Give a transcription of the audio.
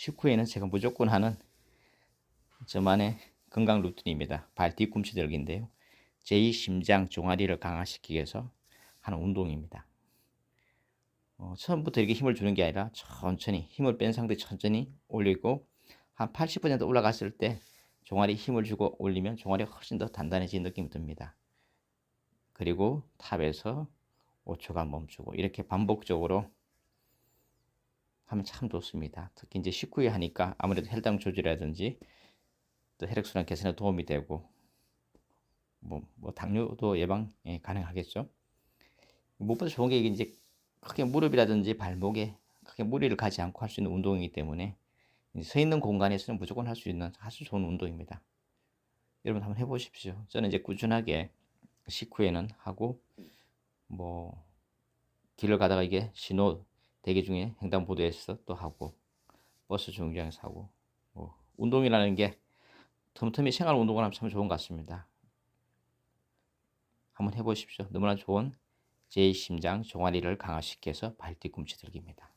식후에는 제가 무조건 하는 저만의 건강 루틴입니다. 발 뒤꿈치 들기인데요. 제2 심장 종아리를 강화시키기 위해서 하는 운동입니다. 어, 처음부터 이렇게 힘을 주는 게 아니라 천천히 힘을 뺀 상태 천천히 올리고 한 80% 올라갔을 때 종아리 힘을 주고 올리면 종아리가 훨씬 더 단단해진 느낌이 듭니다. 그리고 탑에서 5초간 멈추고 이렇게 반복적으로 하면 참 좋습니다. 특히 이제 식후에 하니까 아무래도 혈당 조절이라든지 또 혈액순환 개선에 도움이 되고 뭐, 뭐 당뇨도 예방 예, 가능하겠죠. 무엇보다 좋은 게 이제 크게 무릎이라든지 발목에 크게 무리를 가지 않고 할 수 있는 운동이기 때문에 서 있는 공간에서는 무조건 할 수 있는 아주 좋은 운동입니다. 여러분 한번 해보십시오. 저는 이제 꾸준하게 식후에는 하고 뭐 길을 가다가 이게 신호 대기 중에 횡단보도에서 또 하고 버스 정류장에서 하고 뭐 운동이라는 게 틈틈이 생활 운동을 하면 참 좋은 것 같습니다. 한번 해보십시오. 너무나 좋은 제2 심장 종아리를 강화시켜서 발 뒤꿈치 들기입니다.